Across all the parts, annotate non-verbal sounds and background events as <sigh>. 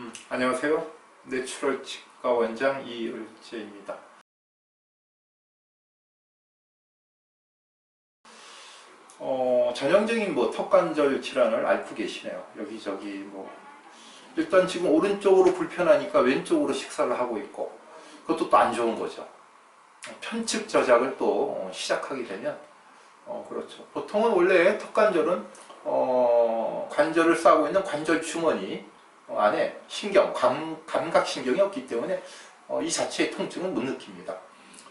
음, 안녕하세요. 내추럴 치과 원장 이을재입니다. 어, 전형적인 뭐 턱관절 질환을 앓고 계시네요. 여기저기 뭐 일단 지금 오른쪽으로 불편하니까 왼쪽으로 식사를 하고 있고 그것도 또 안 좋은 거죠. 편측 저작을 또 어, 시작하게 되면 어, 그렇죠. 보통은 원래 턱관절은 어, 관절을 싸고 있는 관절 주머니 어, 안에 신경, 감, 감각신경이 없기 때문에 어, 이 자체의 통증은 못 느낍니다.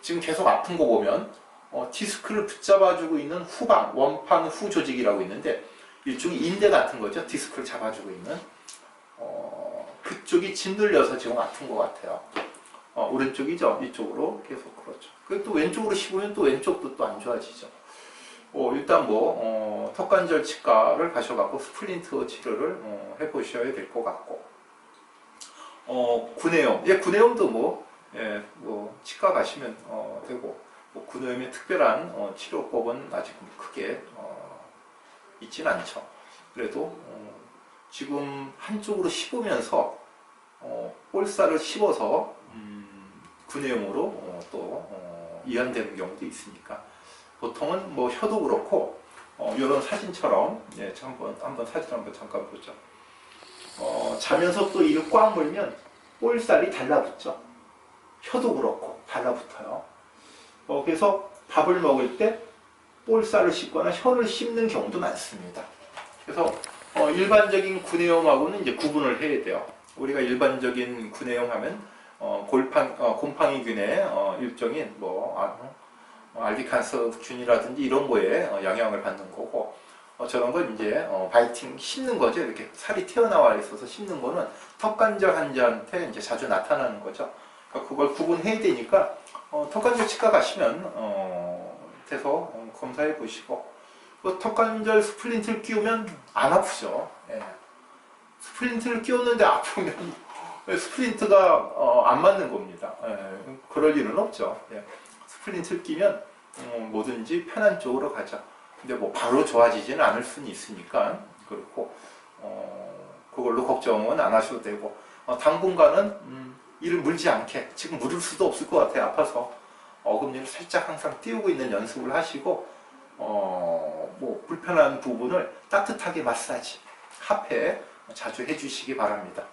지금 계속 아픈 거 보면 어, 디스크를 붙잡아주고 있는 후방, 원판 후 조직이라고 있는데 일종의 인대 같은 거죠. 디스크를 잡아주고 있는 어, 그쪽이 짓눌려서 지금 아픈 것 같아요. 어, 오른쪽이죠. 이쪽으로 계속 그렇죠. 그리고 또 왼쪽으로 씹으면 또 왼쪽도 또 안 좋아지죠. 어, 일단 뭐 어, 턱관절 치과를 가셔갖고 스플린트 치료를 어, 해보셔야 될 것 같고. 어, 구내염, 예, 구내염도 뭐, 예, 뭐 치과 가시면 어, 되고. 뭐 구내염의 특별한 어, 치료법은 아직 크게 어, 있진 않죠. 그래도 어, 지금 한쪽으로 씹으면서 어, 볼살을 씹어서 음, 구내염으로 어, 또 어, 이완되는 경우도 있으니까 보통은 뭐 혀도 그렇고 어, 이런 사진처럼 예, 저 한번 한번 사진 한번 잠깐 보죠. 어, 자면서 또 이를 꽉 물면 볼살이 달라붙죠. 혀도 그렇고 달라붙어요. 어, 그래서 밥을 먹을 때 볼살을 씹거나 혀를 씹는 경우도 많습니다. 그래서 어, 일반적인 구내염하고는 이제 구분을 해야 돼요. 우리가 일반적인 구내염 하면 어, 골팡, 어, 곰팡이균의 어, 일종인 뭐 아, 어, 알비칸스 균이라든지 이런 거에 어, 영향을 받는 거고 어, 저런 건 이제 어, 바이팅 씹는 거죠. 이렇게 살이 튀어나와 있어서 씹는 거는 턱관절 환자한테 이제 자주 나타나는 거죠. 그러니까 그걸 구분해야 되니까 어, 턱관절 치과 가시면 어, 돼서 어, 검사해 보시고 그 턱관절 스플린트를 끼우면 안 아프죠. 예. 스플린트를 끼웠는데 아프면 <laughs> 스플린트가 어, 안 맞는 겁니다. 예. 그럴 일은 없죠. 예. 스플린트를 끼면 어, 뭐든지 편한 쪽으로 가죠. 근데 뭐 바로 좋아지지는 않을 수는 있으니까 그렇고 어, 그걸로 걱정은 안 하셔도 되고 어, 당분간은 음, 이를 물지 않게 지금 물을 수도 없을 것 같아요. 아파서 어금니를 살짝 항상 띄우고 있는 연습을 하시고 어, 뭐 불편한 부분을 따뜻하게 마사지, 카페 자주 해주시기 바랍니다.